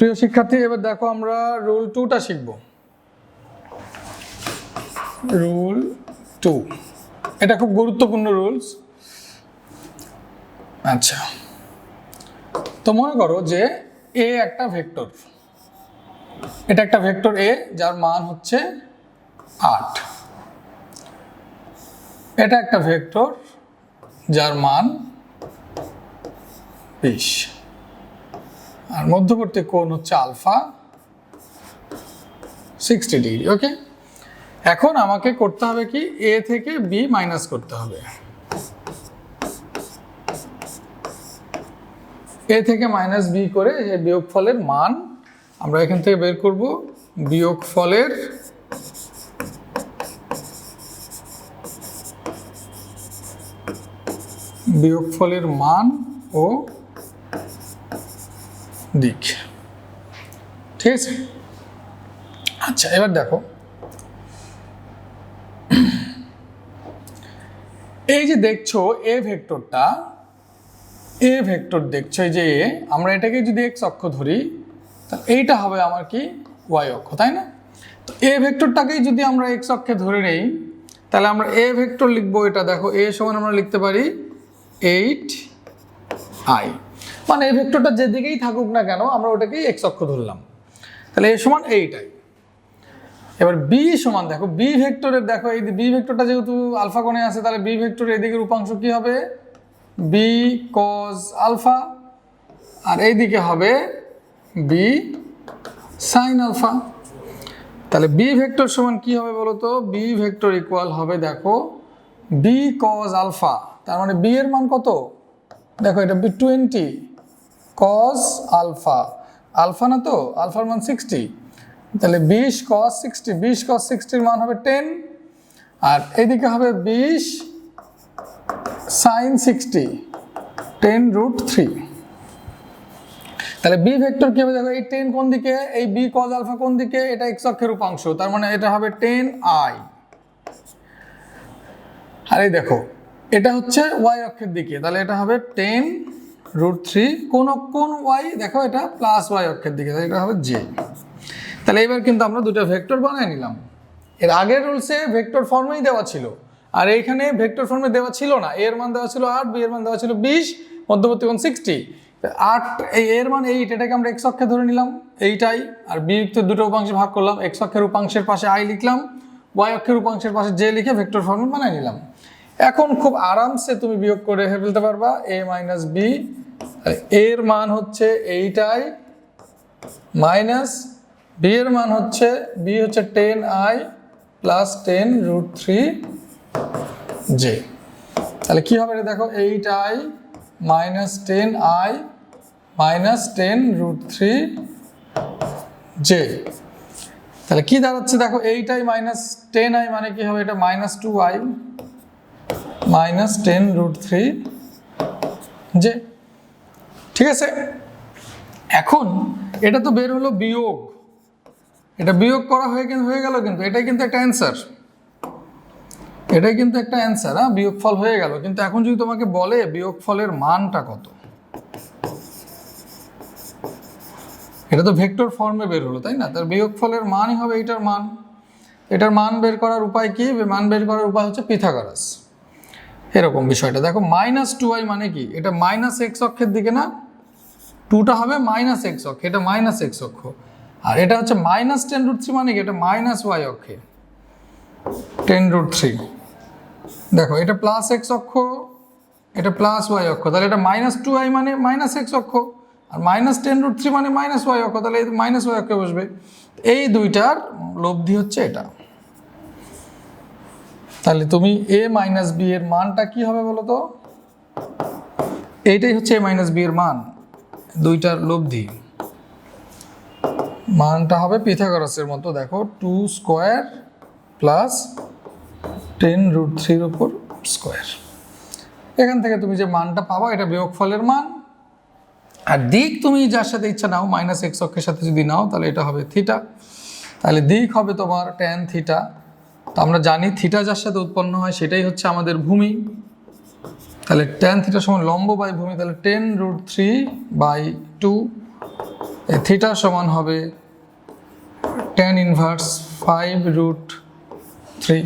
প্রিয় শিক্ষার্থী, এবার দেখো আমরা রুল টুটা শিখব। রুল টু এটা খুব গুরুত্বপূর্ণ রুলস আচ্ছা। তো মনে করো যে এ একটা ভেক্টর এটা একটা ভেক্টর এ যার মান হচ্ছে আট। এটা একটা ভেক্টর যার মান বিশ। আর মধ্যবর্তী কোণ হচ্ছে আলফা সিক্সটি ডিগ্রি, ওকে? এখন আমাকে করতে হবে কি? এ থেকে বি মাইনাস করতে হবে। এ থেকে মাইনাস বি করে যে বিয়োগফলের মান, আমরা এখান থেকে বের করব। বিয়োগ ফলের বিয়োগ ফলের মান ও দিক। ঠিক আছে? আচ্ছা এবার দেখো। এই যে দেখছ, এ ভেক্টরটা, এ ভেক্টর দেখছ, এই যে এ, আমরা এটাকে যদি এক্স অক্ষ ধরি তাহলে এইটা হবে আমার কি? ওয়াই অক্ষ, তাই না? তো এ ভেক্টরটাকেই যদি আমরা এক্স অক্ষে ধরে নেই, তাহলে আমরা এ ভেক্টর লিখব এটা, দেখো, এ সমান আমরা লিখতে পারি, এইট আই। মানে এই ভেক্টরটা যেদিকেই থাকুক না কেন, আমরা ওটাকেই এক্স অক্ষ ধরলাম। তাহলে এ সমান এইটাই এবার বি সমান, দেখো বি ভেক্টরের দেখো এই বি ভেক্টরটা যেহেতু আলফা কোণে আছে, তাহলে বি ভেক্টরের এদিকে রূপাংশ কি হবে? বি কজ আলফা আর এইদিকে হবে বি সাইন আলফা তাহলে বি ভেক্টর সমান কি হবে বলো তো বি ভেক্টর ইকুয়াল হবে, দেখো বি কজ আলফা তার মানে বি এর মান কত? দেখো এটা B twenty cos alpha alpha না তো? আলফার মান সিক্সটি তাহলে বিশ কস সিক্সটি বিশ কস সিক্সটির মান হবে টেন আর এদিকে হবে বিশ sine sixty ten root three তাহলে বি ভেক্টর কি হবে? দেখো এই টেন কোন দিকে? এই বি কজ আলফা কোন দিকে? এটা এক্স অক্ষের উপাংশ। তার মানে এটা হবে টেন আই আর এই দেখো, এটা হচ্ছে ওয়াই অক্ষের দিকে। তাহলে এটা হবে টেন রুট থ্রি কোন কোন ওয়াই দেখো এটা প্লাস ওয়াই অক্ষের দিকে এটা হবে জে তাহলে এবার কিন্তু আমরা দুটো ভেক্টর বানিয়ে নিলাম। এর আগের রুলসে ভেক্টর ফর্মেই দেওয়া ছিল, আর এইখানে ভেক্টর ফর্মে দেওয়া ছিল না। এর মান দেওয়া ছিল আট বি এর মান দেওয়া ছিল বিশ, মধ্যবর্তী কোণ সিক্সটি আট, এই এর মান এইট এটাকে আমরা এক্স অক্ষে ধরে নিলাম, এইটাই, আর বি তো দুটো উপাংশে ভাগ করলাম এক্স অক্ষের উপাংশের পাশে আই লিখলাম ওয়াই অক্ষের উপাংশের পাশে জে লিখে ভেক্টর ফর্মে বানিয়ে নিলাম। এখন খুব আরামসে তুমি বিয়োগ করে ফেলতে পারবা এ মাইনাস বি এর মান হচ্ছে এইটাই মাইনাস বি এর মান হচ্ছে বি হচ্ছে ten I plus ten root three J তাহলে কী হবে দেখো eight I minus ten I minus ten root three J তাহলে কি দাঁড়াচ্ছে দেখো eight I minus ten I মানে কি হবে, এটা minus two I minus ten root three J ঠিক আছে? এখন এটা তো বের হলো বিয়োগ। এটা বিয়োগ করা হয়ে হয়ে গেল কিন্তু, এটাই কিন্তু একটা অ্যান্সার এটাই কিন্তু একটা অ্যান্সার হ্যাঁ? বিয়োগফল হয়ে গেল। কিন্তু এখন যদি তোমাকে বলে বিয়োগফলের মানটা কত? এটা তো ভেক্টর ফর্মে বের হলো, তাই না? তার বিয়োগফলের মানই হবে এটার মান। এটার মান বের করার উপায় কি? মান বের করার উপায় হচ্ছে পিথাগরাস এরকম বিষয়টা। দেখো মাইনাস টু আই মানে কি? এটা মাইনাস এক্স অক্ষের দিকে না? টুটা হবে মাইনাস এক্স অক্ষ। এটা মাইনাস এক্স অক্ষ। আর এটা হচ্ছে মাইনাস টেন রুট থ্রি মানে কি? এটা মাইনাস ওয়াই অক্ষে। টেন রুট থ্রি দেখো, এটা প্লাস এক্স অক্ষ, এটা প্লাস ওয়াই অক্ষ। তাহলে এটা মাইনাস টু আই মানে মাইনাস এক্স অক্ষ। আর মাইনাস টেন রুট থ্রি মানে মাইনাস ওয়াই অক্ষ। তাহলে মাইনাস ওয়াই অক্ষে বসবে। এই দুইটার লব্ধি হচ্ছে এটা। তাহলে তুমি এ মাইনাস বি এর মানটা কি হবে বলো তো? এইটাই হচ্ছে এ মাইনাস বি এর মান। দুইটার লব্ধি। মানটা হবে পিথাগরাসের মতো। দেখো two square plus ten root থ্রির ওপর স্কোয়ার এখান থেকে তুমি যে মানটা পাবা, এটা বিয়োগফলের মান। আর দিক তুমি যার সাথে ইচ্ছা নাও মাইনাস এক্স অক্ষের সাথে যদি নাও, তাহলে এটা হবে থিটা তাহলে দিক হবে তোমার ট্যান থিটা তো আমরা জানি থিটা যার সাথে উৎপন্ন হয় সেটাই হচ্ছে আমাদের ভূমি। তাহলে টেন থিটার সমান লম্ব বাই ভূমি, তাহলে ten root three by two থিটার সমান হবে tan inverse five root three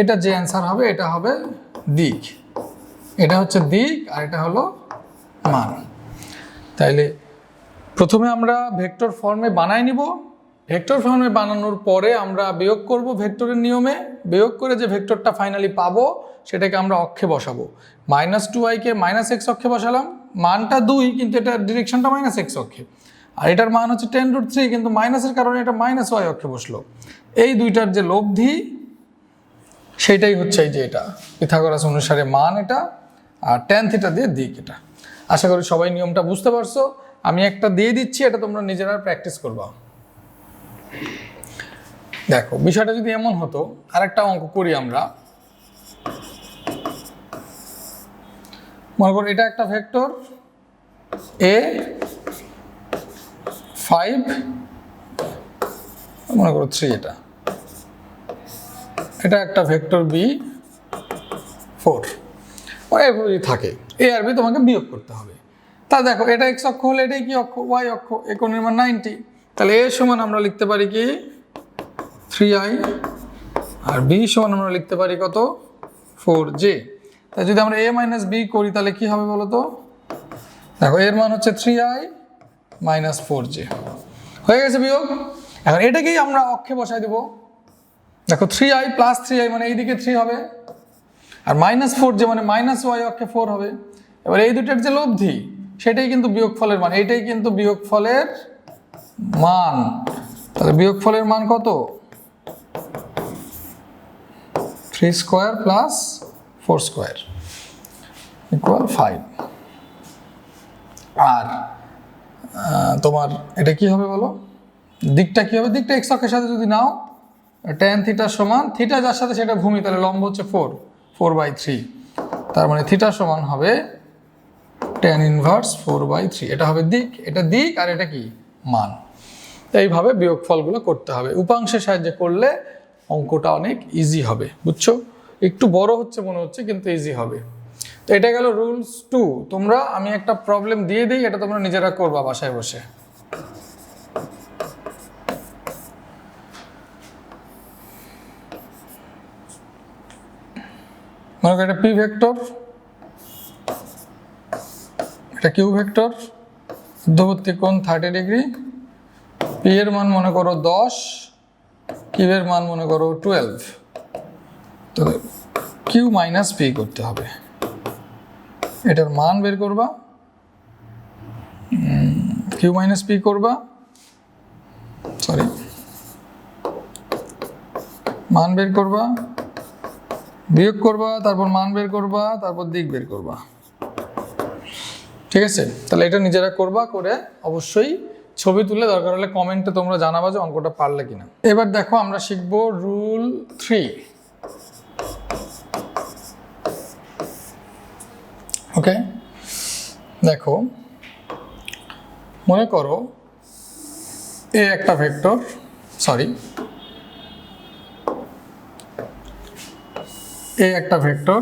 এটা যে অ্যান্সার হবে, এটা হবে দিক। এটা হচ্ছে দিক আর এটা হলো মান। তাইলে প্রথমে আমরা ভেক্টর ফর্মে বানাই নিব। ভেক্টর ফর্মে বানানোর পরে আমরা বিয়োগ করব ভেক্টরের নিয়মে। বিয়োগ করে যে ভেক্টরটা ফাইনালি পাবো, সেটাকে আমরা অক্ষে বসাবো। মাইনাস টু আইকে মাইনাস এক্স অক্ষে বসালাম। মানটা দুই, কিন্তু এটা ডিরেকশনটা মাইনাস এক্স অক্ষে। আর এটার মান হচ্ছে টেন রুট থ্রি কিন্তু মাইনাসের কারণে এটা মাইনাস ওয়াই অক্ষে বসল। এই দুইটার যে লব্ধি, সেইটাই হচ্ছে এই যে এটা। পিথাগোরাস অনুসারে মান এটা, আর টেন থিটা দিয়ে দিক এটা। আশা করি সবাই নিয়মটা বুঝতে পারছ। আমি একটা দিয়ে দিচ্ছি, এটা তোমরা নিজেরা প্র্যাকটিস করবা। দেখো, বিষয়টা যদি এমন হতো, আরেকটা অঙ্ক করি আমরা। মনে করো এটা একটা ভেক্টর এ ফাইভ মনে করো থ্রি এটা। এটা একটা ভেক্টর বি ফোর এরপর যদি থাকে এ আর বি তোমাকে বিয়োগ করতে হবে। তা দেখো, এটা এক্স অক্ষ হলে এটাই কি অক্ষ? ওয়াই অক্ষ এ কোণের মান নাইনটি তাহলে এ সমান আমরা লিখতে পারি কি? থ্রি আই আর বি সমান আমরা লিখতে পারি কত? ফোর জে তাই যদি আমরা এ মাইনাস বি করি, তাহলে কি হবে বলো তো? দেখো, এর মান হচ্ছে three I minus four J হয়ে গেছে বিয়োগ? এখন এটাকেই আমরা অক্ষে বসাই দেবো। দেখো three I plus three I মানে এইদিকে থ্রি হবে। আর মাইনাস ফোর যে মানে মাইনাস ওয়াই অক্ষে ফোর হবে। এবার এই দুটার যে লব্ধি, সেটাই কিন্তু বিয়োগফলের মান। এটাই কিন্তু বিয়োগফলের মান। তাহলে বিয়োগফলের মান কত? Three square plus four square equal five আর তোমার এটা কি হবে বলো? দিকটা কি হবে? দিকটা এক্স অক্ষের সাথে যদি নাও টেন থিটার সমান থিটা যার সাথে সেটা ভূমি, তাহলে লম্ব হচ্ছে ফোর ফোর বাই থ্রি তার মানে থিটা সমান হবে tan inverse four by three এটা হবে দিক, এটা দিক আর এটা কি? মান। এইভাবে বিয়োগফলগুলো করতে হবে। উপাংশের সাহায্যে করলে অঙ্কটা অনেক ইজি হবে, বুঝছ? একটু বড় হচ্ছে মনে হচ্ছে, কিন্তু ইজি হবে। তো এটা গেল রুলস টু তোমরা, আমি একটা প্রবলেম দিয়ে দিই, এটা তোমরা নিজেরা করবা বাসায় বসে। মনে এটা পি ভেক্টর এটা কিউ ভেক্টর মধ্যবর্তী কোণ থার্টি ডিগ্রি পি এর মান মনে করো দশ কিউ এর মান মনে করো টুয়েলভ তো কিউ মাইনাস পি করতে হবে। এটার মান বের করবা। কিউ মাইনাস পি করবা। সরি মান বের করবা। বিয়োগ করবা, তারপর মান বের করবা, তারপর দিক বের করবা। ঠিক আছে? তাহলে এটা নিজেরা করবা, করে অবশ্যই ছবি তুলে দরকার হলে কমেন্টে তোমরা জানাবা যে অঙ্কটা পারলে কিনা। এবার দেখো আমরা শিখব রুল থ্রি ওকে দেখো, মনে করো এ একটা ভেক্টর সরি এ একটা ভেক্টর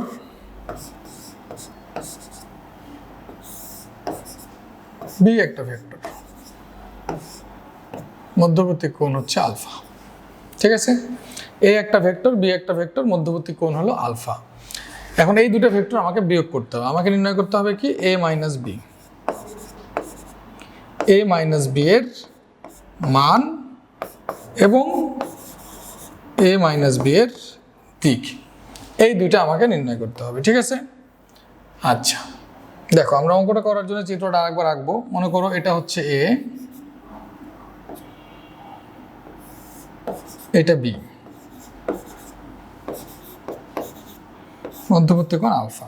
বি একটা ভেক্টর মধ্যবর্তী কোণ হচ্ছে আলফা। ঠিক আছে? এ একটা ভেক্টর, বি একটা ভেক্টর, মধ্যবর্তী কোণ হলো আলফা। এখন এই দুটো ভেক্টর আমাকে বিয়োগ করতে হবে। আমাকে নির্ণয় করতে হবে কি? A minus B. A minus B এর মান এবং এ মাইনাস বি এর দিক। এই দুইটা আমাকে নির্ণয় করতে হবে। ঠিক আছে? আচ্ছা। দেখো, আমরা অঙ্কটা করার জন্য চিত্রটা আরেকবার আঁকবো। মনে করো এটা হচ্ছে এ এটা বি মধ্যবর্তী কোণ আলফা।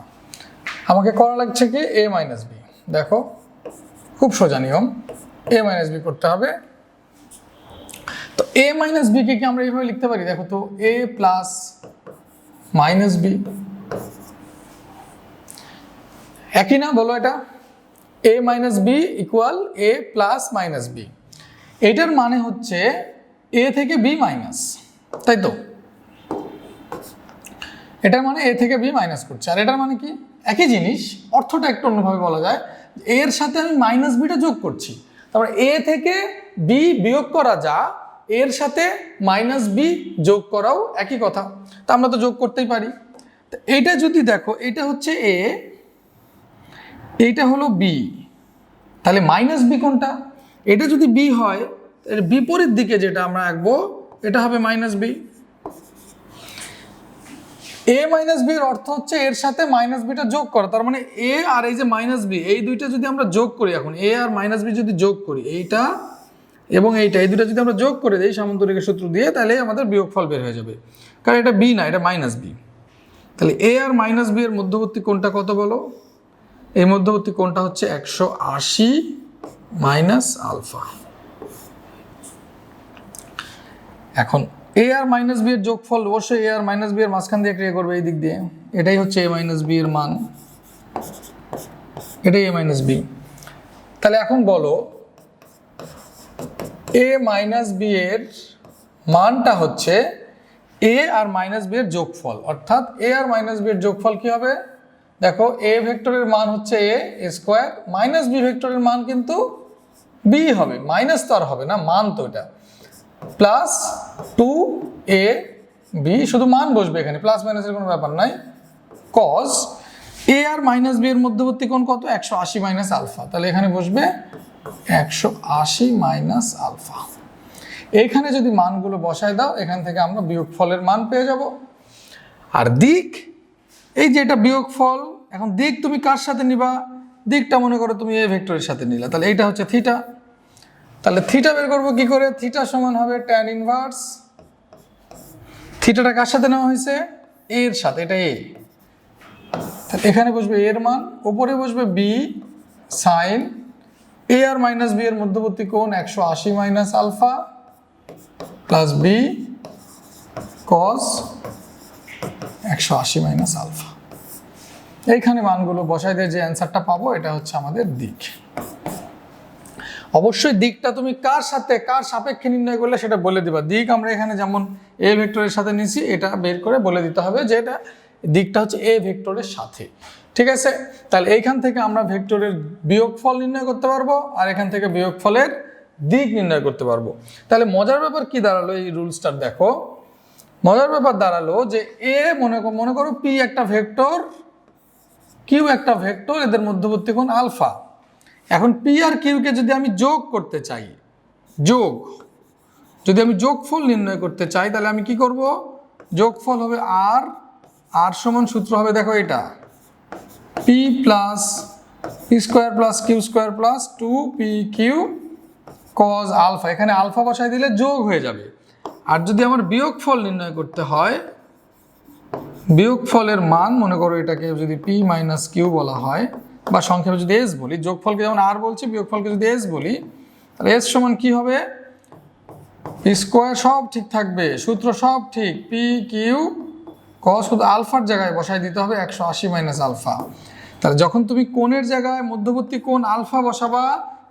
আমাকে করা লাগছে কি এ মাইনাস বি দেখো, খুব সোজা নিয়ম। এ মাইনাস বি করতে হবে। তো এ মাইনাস বিকে কি আমরা এইভাবে লিখতে পারি? দেখো তো এ প্লাস মাইনাস বি একই না, বলো এটা? A minus B equal A plus minus B এটার মানে হচ্ছে এ থেকে বি মাইনাস, তাই তো? এটার মানে এ থেকে বি মাইনাস করছে। আর এটার মানে কি? একই জিনিস, অর্থটা একটু অন্যভাবে বলা যায়। এর সাথে আমি মাইনাস বিটা যোগ করছি। তারপর এ থেকে বি বিয়োগ করা যা, এর সাথে মাইনাস বি যোগ করাও একই কথা। তা আমরা তো যোগ করতেই পারি। তো এইটা যদি দেখো এটা হচ্ছে এ, এইটা হলো বি। তাহলে মাইনাস বি কোনটা? এটা যদি বি হয় এর বিপরীত দিকে যেটা আমরা আঁকবো, এটা হবে minus B A minus B এর অর্থ হচ্ছে এর সাথে মাইনাস বিটা যোগ করা। তার মানে এ আর এই যে মাইনাস বি এই দুইটা যদি আমরা যোগ করি এখন এ আর মাইনাস বি যদি যোগ করি, এইটা এবং এইটা, এই দুটো যদি আমরা যোগ করে দিই সামন্তরিকের সূত্র দিয়ে, তাহলে আমাদের বিয়োগফল বের হয়ে যাবে। কারণ এটা বি না, এটা মাইনাস বি তাহলে এ আর মাইনাস বি এর মধ্যবর্তী কোণটা কত বলো? এই মধ্যবর্তী কোণটা হচ্ছে একশো আশি মাইনাস আলফা এখন এ আর মাইনাস বি এর যোগফল অবশ্যই এ আর মাইনাস বি এর মাঝখান দিয়ে ক্রিয়া করবে, এই দিক দিয়ে। এটাই হচ্ছে এ মাইনাস বি এর মান। এটাই এ মাইনাস বি তাহলে এখন বলো এ মাইনাস বি এর মানটা হচ্ছে এ আর মাইনাস বি এর যোগফল। অর্থাৎ এ আর মাইনাস বি এর যোগফল কি হবে? দেখো এ ভেক্টরের মান হচ্ছে এ স্কোয়ার মাইনাস বি ভেক্টরের মান কিন্তু বি হবে। মাইনাস তো আর হবে না, মান তো এটা। প্লাস টু এ বি শুধু মান বসবে এখানে প্লাস মাইনাসের কোনো ব্যাপার নাই। কজ এ আর মাইনাস বি এর মধ্যবর্তী কোণ কত? একশো আশি মাইনাস আলফা তাহলে এখানে বসবে একশো আশি মাইনাস আলফা এইখানে যদি মানগুলো বসায় দাও, এখান থেকে আমরা বিয়োগ ফলের মান পেয়ে যাব। আর দিক, এই যে এটা বিয়োগ ফল এখন দিক তুমি কার সাথে নিবা? দিকটা মনে করো তুমি এ ভেক্টরের সাথে নিলা। তাহলে এইটা হচ্ছে থিটা তাহলে থিটা বের করব কি করে? থিটা সমান হবে ট্যান ইনভার্স থিটাটা কার সাথে নেওয়া হয়েছে? এর সাথে, এটা এ এখানে বসবে এর মান, ওপরে বসবে বি সাইন এ আর মাইনাস বি এর মধ্যবর্তী কোণ একশো আশি minus alpha plus B cos একশো আশি মাইনাস আলফা এইখানে মানগুলো বসাই দিয়ে যে অ্যান্সারটা পাবো, এটা হচ্ছে আমাদের দিক। অবশ্যই দিকটা তুমি কার সাথে, কার সাপেক্ষে নির্ণয় করলে সেটা বলে দিবা। দিক আমরা এখানে যেমন এ ভেক্টরের সাথে নিছি, এটা বের করে বলে দিতে হবে যে এটা দিকটা হচ্ছে এ ভেক্টরের সাথে। ঠিক আছে? তাহলে এইখান থেকে আমরা ভেক্টরের বিয়োগফল নির্ণয় করতে পারব আর এখান থেকে বিয়োগফলের দিক নির্ণয় করতে পারব। তাহলে মজার ব্যাপার কি দাঁড়াল এই রুলসটার দেখো, মজার ব্যাপার দাঁড়াল যে এ মনে মনে করো পি একটা ভেক্টর কিউ একটা ভেক্টর, এদের মধ্যবর্তী কোণ আলফা। এখন পি আর কিউকে যদি আমি যোগ করতে চাই, যোগ, যদি আমি যোগফল নির্ণয় করতে চাই, তাহলে আমি কি করব? যোগফল হবে আর আর সমান সূত্র হবে, দেখো এটা। P plus P square plus Q square plus two P Q cos alpha এখানে আলফা বসায় দিলে যোগ হয়ে যাবে। আর যদি আমার বিয়োগফল নির্ণয় করতে হয়, বিয়োগফলের মান, মনে করো এটাকে যদি পি মাইনাস কিউ বলা হয় বা সংক্ষেপে যদি এস বলি, যোগফলকে যেমন আর বলছি, বিয়োগফলকে যদি এস বলি, তাহলে এস সমান কি হবে? স্কোয়ার সব ঠিক থাকবে, সূত্র সব ঠিক পি কিউ ক শুধু আলফার জায়গায় বসাই দিতে হবে, একশো আশি মাইনাস আলফা। তাহলে যখন তুমি কোণের জায়গায় মধ্যবর্তী কোণ আলফা বসাবা,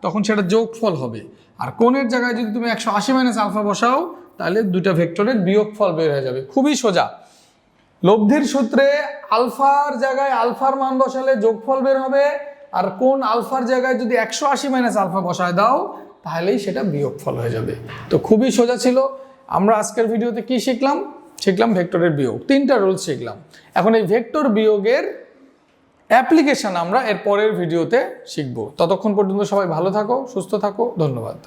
তখন সেটা যোগফল হবে। আর কোণের জায়গায় যদি তুমি একশো আশি মাইনাস আলফা বসাও, তাহলে দুটা ভেক্টরের বিয়োগফল বের হয়ে যাবে। খুবই সোজা। লব্ধির সূত্রে আলফার জায়গায় আলফার মান বসালে যোগফল বের হবে, আর কোন আলফার জায়গায় যদি একশো আশি মাইনাস আলফা বসায় দাও, তাহলেই সেটা বিয়োগফল হয়ে যাবে। তো খুবই সোজা ছিল। আমরা আজকের ভিডিওতে কি শিখলাম? শিখলাম ভেক্টরের বিয়োগ। তিনটা রুলস শিখলাম। এখন এই ভেক্টর বিয়োগের অ্যাপ্লিকেশন আমরা এর পরের ভিডিওতে শিখব। ততক্ষণ পর্যন্ত সবাই ভালো থাকো, সুস্থ থাকো। ধন্যবাদ।